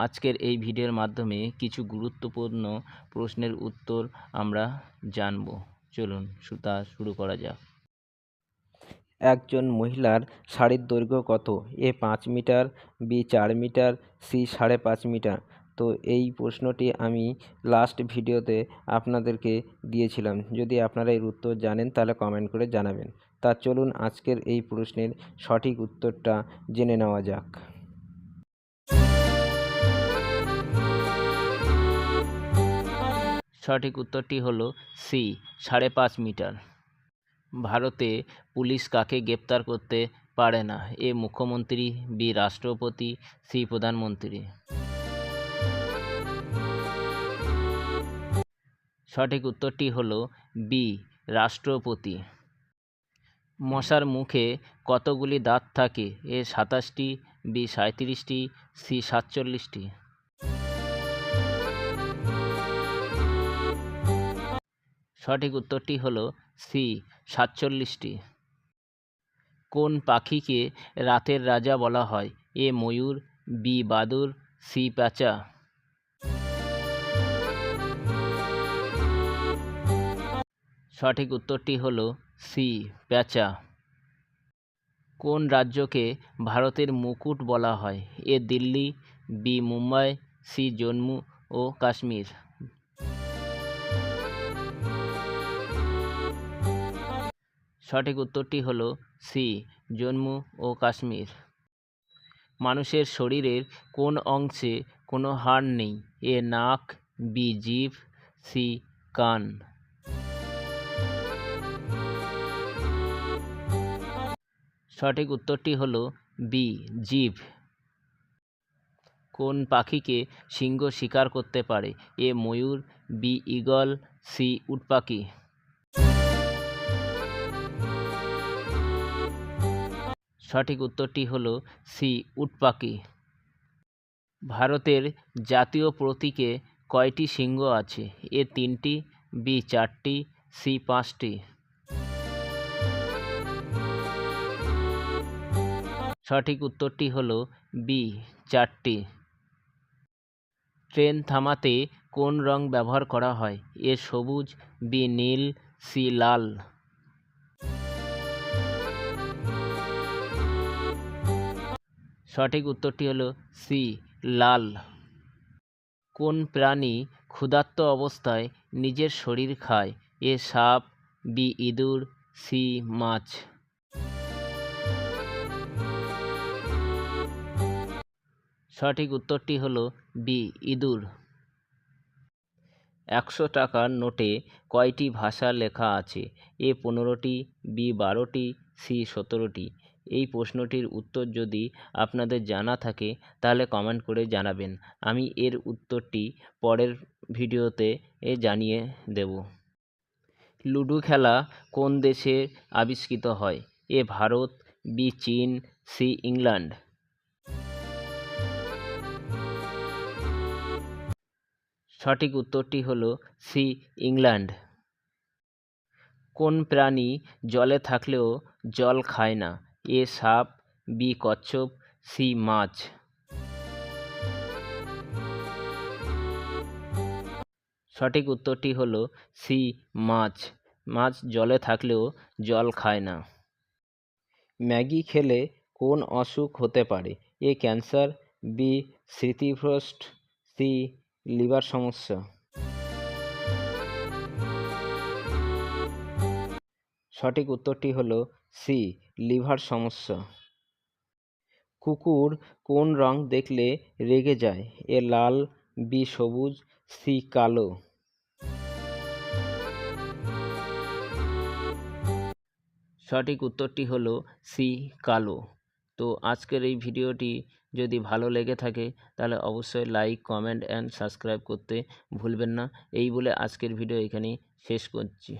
আজকের এই ভিডিওর মাধ্যমে কিছু গুরুত্বপূর্ণ প্রশ্নের উত্তর আমরা জানব। চলুন সুতা শুরু করা যাক। একজন মহিলার শাড়ির দৈর্ঘ্য কত? এ পাঁচ মিটার, বি চার মিটার, সি সাড়ে পাঁচ মিটার। তো এই প্রশ্নটি আমি লাস্ট ভিডিওতে আপনাদেরকে দিয়েছিলাম। যদি আপনারা এর উত্তর জানেন, তাহলে কমেন্ট করে জানাবেন। তা চলুন আজকের এই প্রশ্নের সঠিক উত্তরটা জেনে নেওয়া যাক। সঠিক উত্তরটি হলো সি সাড়ে পাঁচ মিটার। ভারতে পুলিশ কাকে গ্রেপ্তার করতে পারে না? এ মুখ্যমন্ত্রী, বি রাষ্ট্রপতি, সি প্রধানমন্ত্রী। সঠিক উত্তরটি হলো বি রাষ্ট্রপতি। মশার মুখে কতগুলি দাঁত থাকে? এ সাতাশটি, বি সাঁত্রিশটি সি সাতচল্লিশটি। সঠিক উত্তরটি হলো সি, সাতচল্লিশটি। কোন পাখিকে রাতের রাজা বলা হয়? এ ময়ূর, বি বাদুর, সি প্যাঁচা। সঠিক উত্তরটি হলো সি, প্যাঁচা। কোন রাজ্যকে ভারতের মুকুট বলা হয়? A Delhi, B Mumbai, C Jammu ও কাশ্মীর। সঠিক উত্তরটি হল সি, জম্মু ও কাশ্মীর। মানুষের শরীরের কোন অংশে কোনো হাড় নেই? এ নাক, বি জিভ, সি কান। সঠিক উত্তরটি হল বি, জিভ। কোন পাখিকে সিংহ শিকার করতে পারে? এ ময়ূর, বি ঈগল সি উট সঠিক উত্তরটি হলো সি উট পাখি ভারতের জাতীয় প্রতীকে কয়টি সিংহ আছে? এ তিনটি, বি চারটি, সি পাঁচটি। সঠিক উত্তরটি হল বি, চারটি। ট্রেন থামাতে কোন রং ব্যবহার করা হয়? এ সবুজ, বি নীল, সি লাল। সঠিক উত্তরটি হলো সি, লাল। কোন প্রাণী ক্ষুধার্ত অবস্থায় নিজের শরীর খায়? এ, সাপ, বি, ইঁদুর, সি, মাছ। সঠিক উত্তরটি হলো বি, ইঁদুর। একশো টাকার নোটে কয়টি ভাষা লেখা আছে? এ, পনেরোটি, বি, বারোটি, সি, সতেরোটি। এই প্রশ্নটির উত্তর যদি আপনাদের জানা থাকে, তাহলে কমেন্ট করে জানাবেন। আমি এর উত্তরটি পরের ভিডিওতে এ জানিয়ে দেব। লুডো খেলা কোন দেশে আবিষ্কৃত হয়? এ ভারত, বি চীন, সি ইংল্যান্ড। সঠিক উত্তরটি হল সি ইংল্যান্ড। কোন প্রাণী জলে থাকলেও জল খায় না? এ সাপ, বি কচ্ছপ, সি মাছ। সঠিক উত্তরটি হলো সি মাছ। মাছ জলে থাকলেও জল খায় না। ম্যাগি খেলে কোন অসুখ হতে পারে? এ ক্যান্সার, বি স্মৃতিভ্রষ্ট, সি লিভার সমস্যা। সঠিক উত্তরটি হলো সি, লিভার সমস্যা। কুকুর কোন রং দেখলে রেগে যায়? এ লাল, বি সবুজ, সি কালো। সঠিক উত্তরটি হলো সি কালো। তো আজকের এই ভিডিওটি যদি ভালো লেগে থাকে, তাহলে অবশ্যই লাইক, কমেন্ট, অ্যান্ড সাবস্ক্রাইব করতে ভুলবেন না। এই বলে আজকের ভিডিও এখানেই শেষ করছি।